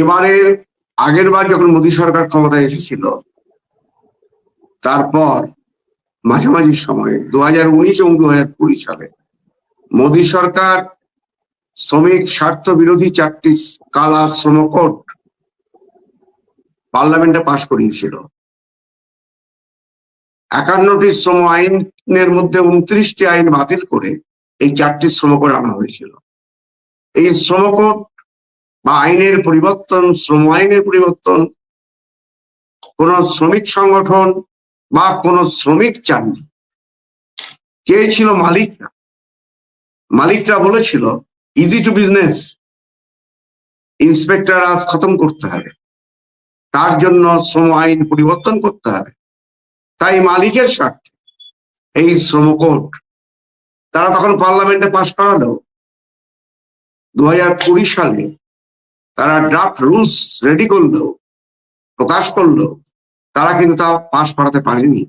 এবারের আগের বার যখন মোদী সরকার ক্ষমতায় এসেছিল, তারপর মাঝামাঝি সময়ে দু হাজার উনিশ এবং দু হাজার কুড়ি সালে, মোদী সরকার শ্রমিক স্বার্থ বিরোধী চারটি কালা শ্রম কোড পার্লামেন্টে পাশ করিয়েছিল। একান্নটি শ্রম আইনের মধ্যে উনত্রিশটি আইন বাতিল করে এই চারটি শ্রম কোড আনা হয়েছিল। এই শ্রম কোড বা আইনের পরিবর্তন, শ্রম আইনের পরিবর্তন, কোন শ্রমিক সংগঠন বা কোন শ্রমিক চাননি চেয়েছিল মালিকরা? মালিকরা বলেছিল ইজি টু বিজনেস ইন্সপেক্টর আজ খতম করতে হবে। তার জন্য শ্রম আইন পরিবর্তন করতে হবে। তাই মালিকের স্বার্থে এই শ্রম কোড তারা তখন পার্লামেন্টে পাশ করালো। দু সালে তারা ড্রাফট রুলস রেডি করল, প্রকাশ করল, তারা কিন্তু তা পাশ করাতে পারেনি।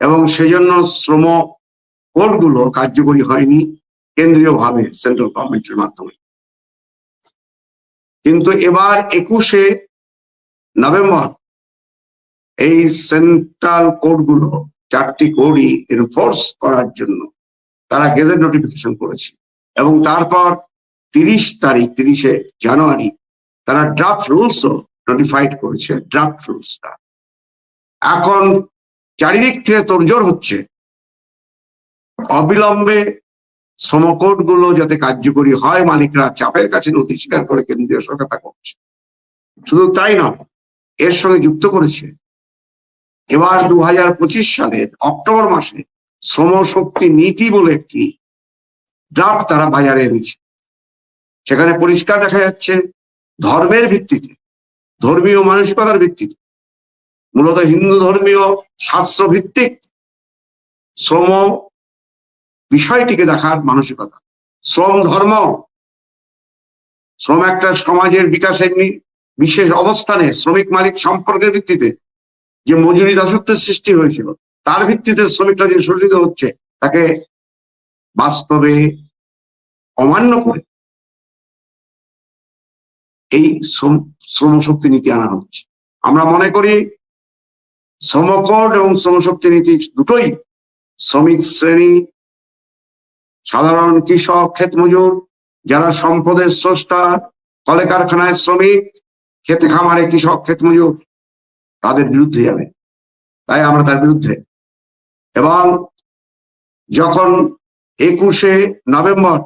এবং সেজন্য শ্রম কোডগুলো কার্যকরী হয়নি কেন্দ্রীয়ভাবে সেন্ট্রাল গভর্নমেন্টের মাধ্যমে। কিন্তু এবার একুশে নভেম্বর এই সেন্ট্রাল কোডগুলো চারটি কোডই এনফোর্স করার জন্য তারা গেজেট নোটিফিকেশন করেছে। এবং তারপর তিরিশ তারিখ, তিরিশে জানুয়ারি, তারা ড্রাফট রুলসও নোটিফাইড করেছে ড্রাফট রুলসটা এখন চারিদিক থেকে তোড়জোড় হচ্ছে। অবিলম্বে শ্রমকোডগুলো যাতে কার্যকরী হয়, মালিকরা চাপের কাছে নথি স্বীকার করে কেন্দ্রীয় সরকার তা করছে। শুধু তাই নয়, এর সঙ্গে যুক্ত করেছে। এবার দু হাজার পঁচিশ সালের অক্টোবর মাসে শ্রম শক্তি নীতি বলে একটি ড্রাফট তারা বাজারে এনেছে। সেখানে পরিষ্কার দেখা যাচ্ছে ধর্মের ভিত্তিতে, ধর্মীয় মানসিকতার ভিত্তিতে। মূলত হিন্দু ধর্মীয় শাস্ত্র ভিত্তিক শ্রম বিষয়টিকে দেখার মানসিকতা। শ্রম ধর্ম, শ্রম একটা সমাজের বিকাশের বিশেষ অবস্থানে শ্রমিক মালিক সম্পর্কের ভিত্তিতে যে মজুরি দাসত্বের সৃষ্টি হয়েছিল, তার ভিত্তিতে শ্রমিকরা যে শোষিত হচ্ছে, তাকে বাস্তবে অমান্য করে এই শ্রম, শ্রমশক্তি নীতি আনা হচ্ছে। আমরা মনে করি শ্রমকোড এবং শ্রমশক্তি নীতি দুটোই শ্রমিক শ্রেণি, সাধারণ কৃষক ক্ষেত মজুর যারা সম্পদের স্রষ্টা কলে কারখানায় শ্রমিক খেতে খামারে কৃষক ক্ষেত মজুর তাদের বিরুদ্ধে যাবে। তাই আমরা তার বিরুদ্ধে। এবং যখন একুশে নভেম্বর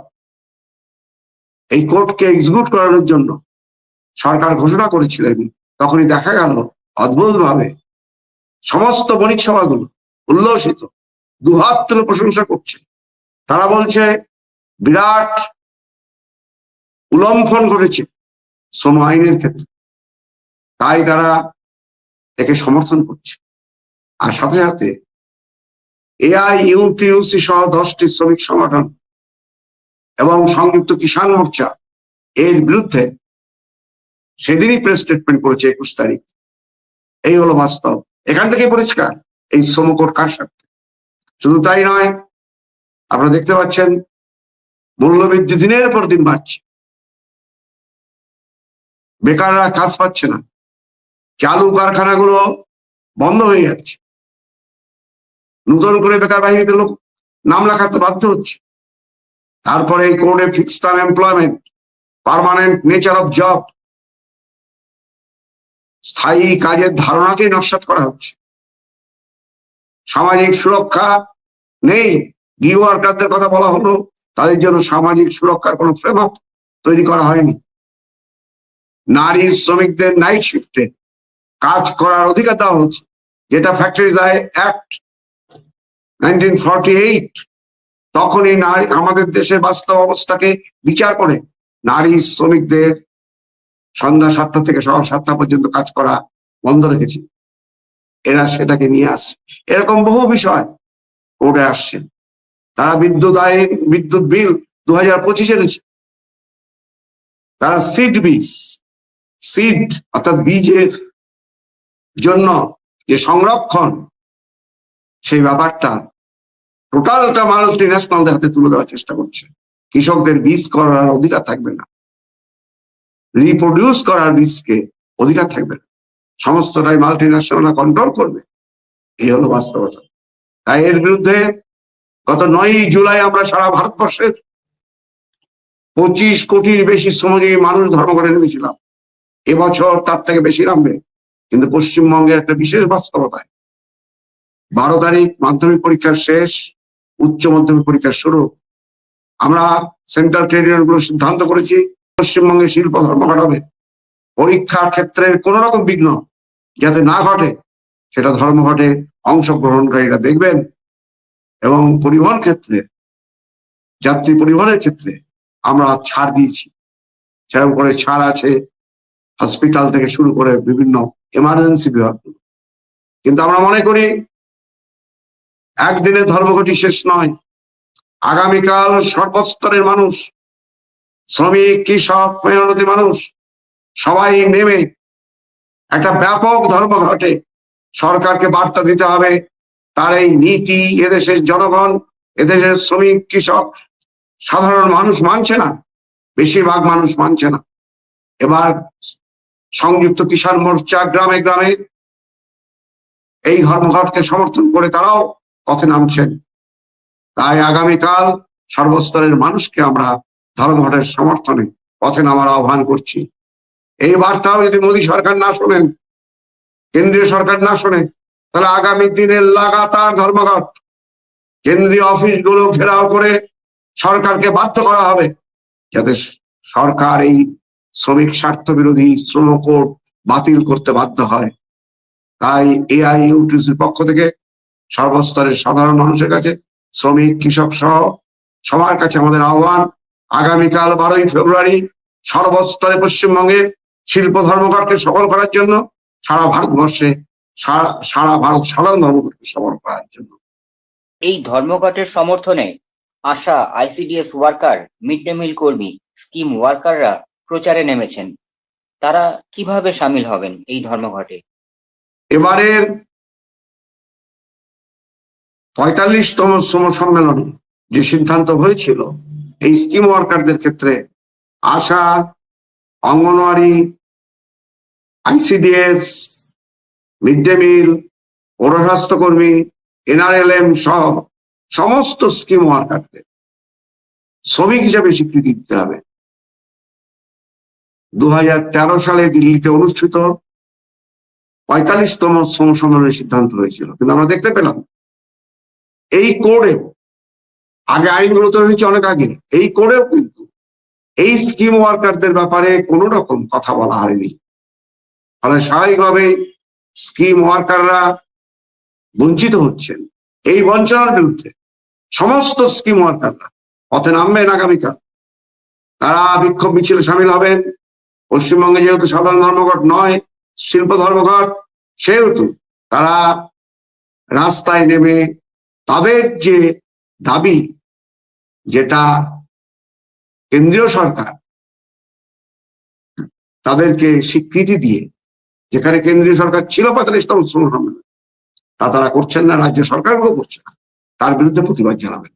এই কোর্টকে এক্সিকিউট করানোর জন্য সরকার ঘোষণা করেছিলেন, তখনই দেখা গেল অদ্ভুত ভাবে সমস্ত বণিক সভাগুলো উল্লসিত দুহাত প্রশংসা করছে। তারা বলছে, বিরাট উলম্ফন ঘটেছে শ্রম আইনের ক্ষেত্রে। তাই তারা একে সমর্থন করছে। আর সাথে সাথে এআই ইউটিউসি সহ দশটি শ্রমিক সংগঠন এবং সংযুক্ত কিষাণ মোর্চা এর বিরুদ্ধে সেদিনই প্রেস স্টেটমেন্ট করেছে একুশ তারিখ। এই হলো বাস্তব। এখান থেকে পরিষ্কার, এই শ্রমকোট কার স্বার্থে? শুধু তাই নয়, আপনারা দেখতে পাচ্ছেন, মূল্যবৃদ্ধি দিনের পর দিন বাড়ছে। বেকাররা কাজ পাচ্ছে না। চালু কারখানাগুলো বন্ধ হয়ে যাচ্ছে। নতুন করে বেকার বাহিনীতে লোক নাম লেখাতে বাধ্য হচ্ছে। তারপরে এই কোর্টে fix term employment permanent nature of job স্থায়ী কাজের ধারণাকেই নস্বাত করা হচ্ছে। সামাজিক সুরক্ষা নেই। গৃহ ওয়ার্কারদের কথা বলা হলো। তাদের জন্য সামাজিক সুরক্ষার কোনো ফ্রেমওয়ার্ক তৈরি করা হয়নি। নারী শ্রমিকদের নাইট শিফটে কাজ করার অধিকার দেওয়া হচ্ছে। যেটা factories act nineteen forty eight তখনই নারী, আমাদের দেশের বাস্তব অবস্থাকে বিচার করে নারী শ্রমিকদের সন্ধ্যা সাতটা থেকে সকাল সাতটা পর্যন্ত কাজ করা বন্ধ রেখেছে। এরা সেটাকে নিয়ে আসছে। এরকম বহু বিষয় কোর্টে আসছে। তারা বিদ্যুৎ আইন, বিদ্যুৎ বিল দু হাজার পঁচিশ এনেছে। তারা সিড বীজ, সিড অর্থাৎ বীজের জন্য যে সংরক্ষণ, সেই ব্যাপারটা টোটালটা মাল্টি ন্যাশনালদের হাতে তুলে দেওয়ার চেষ্টা করছে। কৃষকদের বীজ করার অধিকার থাকবে না। রিপ্রডিউস করার রিস্কে অধিকার থাকবে না। সমস্তটাই মাল্টি ন্যাশনাল কন্ট্রোল করবে। এই হলো বাস্তবতা। তাই এর বিরুদ্ধে গত নয়ই জুলাই আমরা সারা ভারতবর্ষের পঁচিশ কোটির বেশি শ্রমজীবী মানুষ ধর্মঘটে নেমেছিলাম। এবছর তার থেকে বেশি নামবে। কিন্তু পশ্চিমবঙ্গের একটা বিশেষ বাস্তবতায় বারো তারিখ মাধ্যমিক পরীক্ষার শেষ, উচ্চ মাধ্যমিক পরীক্ষার শুরু। আমরা সেন্ট্রাল ট্রেড ইউনিয়নগুলো সিদ্ধান্ত করেছি পশ্চিমবঙ্গে শিল্প ধর্মঘট হবে পরীক্ষার ক্ষেত্রে কোন রকম বিঘ্ন যাতে না ঘটে, সেটা ধর্ম ধর্মঘটে অংশগ্রহণকারীরা দেখবেন। এবং পরিবহন ক্ষেত্রে, যাত্রী পরিবহনের ক্ষেত্রে আমরা ছাড় দিয়েছি। সেরকম করে ছাড় আছে, হসপিটাল থেকে শুরু করে বিভিন্ন এমার্জেন্সি বিভাগগুলো। কিন্তু আমরা মনে করি একদিনে ধর্মঘটি শেষ নয়। আগামীকাল সর্বস্তরের মানুষ শ্রমিক, কৃষক, মেহনতি মানুষ, সবাই নেমে একটা ব্যাপক ধর্মঘটে সরকারকে বার্তা দিতে হবে, তার এই নীতি এদেশের জনগণ, এদেশের শ্রমিক, কৃষক, সাধারণ মানুষ মানছে না, বেশিরভাগ মানুষ মানছে না। এবার সংযুক্ত কিষাণ মোর্চা গ্রামে গ্রামে এই ধর্মঘটকে সমর্থন করে তারাও পথে নামছেন। তাই আগামীকাল সর্বস্তরের মানুষকে আমরা ধর্মঘটের সমর্থনে পথে নামার আহ্বান করছি। এই বার্তাও যদি মোদী সরকার না শোনেন, কেন্দ্রীয় সরকার না শোনে, তাহলে আগামী দিনে লাগাতার ধর্মঘট। কেন্দ্রীয় অফিসগুলো ঘেরাও করে সরকারকে বাধ্য করা হবে, যাতে সরকার এই শ্রমিক স্বার্থ বিরোধী শ্রম কোড বাতিল করতে বাধ্য হয়। তাই এআই ইউটিউসির পক্ষ থেকে সর্বস্তরের সাধারণ মানুষের কাছে, শ্রমিক, কৃষক সহ সবার কাছে আমাদের আহ্বান আগামীকাল বারোই ফেব্রুয়ারি সর্বস্তরে পশ্চিমবঙ্গের শিল্প ধর্মঘটকে সফল করার জন্য সারা ভারতবর্ষে সারা ভারত সাধারণ ধর্মঘটকে সফল করার জন্য। এই ধর্মঘটের সমর্থনে ASHA ICDS worker mid day meal কর্মী স্কিম ওয়ার্কাররা প্রচারে নেমেছেন। তারা কীভাবে সামিল হবেন এই ধর্মঘটে? এবারের পঁয়তাল্লিশতম শ্রম সম্মেলনে যে সিদ্ধান্ত হয়েছিল এই স্কিম ওয়ার্কারদের ক্ষেত্রে ASHA, Anganwadi ICDS mid day meal পৌরস্বাস্থ্য কর্মী এনআরএলএম সব, সমস্ত স্কিম ওয়ার্কারদের শ্রমিক হিসাবে স্বীকৃতি দিতে হবে। দু হাজার তেরো সালে দিল্লিতে অনুষ্ঠিত পঁয়তাল্লিশতম শ্রম সম্মেলনের সিদ্ধান্ত হয়েছিল, কিন্তু আমরা দেখতে পেলাম, এই কোডে আগে আইনগুলো তৈরি হয়েছে অনেক আগে। এই করেও কিন্তু এই স্কিম ওয়ার্কারদের ব্যাপারে কোনো রকম কথা বলা হয়নি। ফলে স্বাভাবিকভাবে স্কিম ওয়ার্কাররা বঞ্চিত হচ্ছেন। এই বঞ্চনার বিরুদ্ধে সমস্ত স্কিম ওয়ার্কাররা পথে নামবেন আগামীকাল। তারা বিক্ষোভ মিছিলে সামিল হবেন। পশ্চিমবঙ্গে যেহেতু সাধারণ ধর্মঘট নয়, শিল্প ধর্মঘট, সেহেতু তারা রাস্তায় নেমে তাদের যে দাবি যেটা কেন্দ্রীয় সরকার তাদেরকে স্বীকৃতি দিয়ে, যেখানে কেন্দ্রীয় সরকার ছিল পঁয়তাল্লিশতম শ্রম সম্মেলন, তা তারা করছেন না, রাজ্য সরকারগুলো করছে না। তার বিরুদ্ধে প্রতিবাদ জানাবেন।